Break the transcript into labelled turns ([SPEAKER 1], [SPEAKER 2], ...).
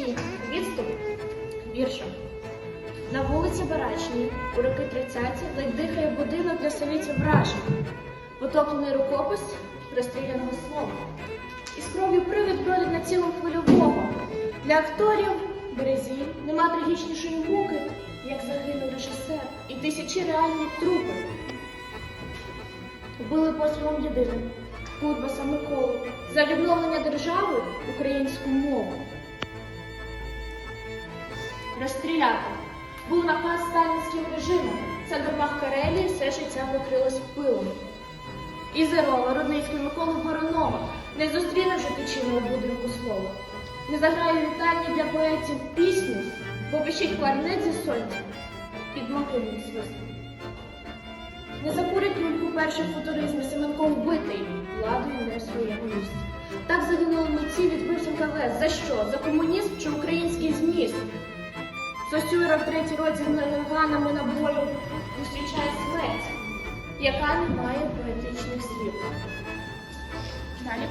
[SPEAKER 1] І відступ вірша. На вулиці Барачній, у роки 30-ті, ледь дихає будинок для совітів вражень. Потоплений рукопис розстріляного слова. Із кров'ю привід бродить на цілому хвильового. Для акторів березі нема трагічнішої муки, як загинув режисер і тисячі реальних трупів. Вбили пострілом єдиним Кутбаса Миколу за відновлення держави українську мову. Розстріляти. Був наказ сталінським режимом. Це домах Карелії все життя викрилось пилом. І Зерова, Рудницький Миколу Воронова не зустріне вже тичиного будинку слова. Не заграє вітальні для поетів пісню, попишіть кларнет зі сонця під могильний свист. Не закурить люльку перший футуризм, Семенко вбитий владою не в своєму місці. Так загинули митці від вбивців КВС. За що? За комунізм чи? Сосюра в третій році ганами на бою зустрічає смерть, яка не має поетичних слів. Далі.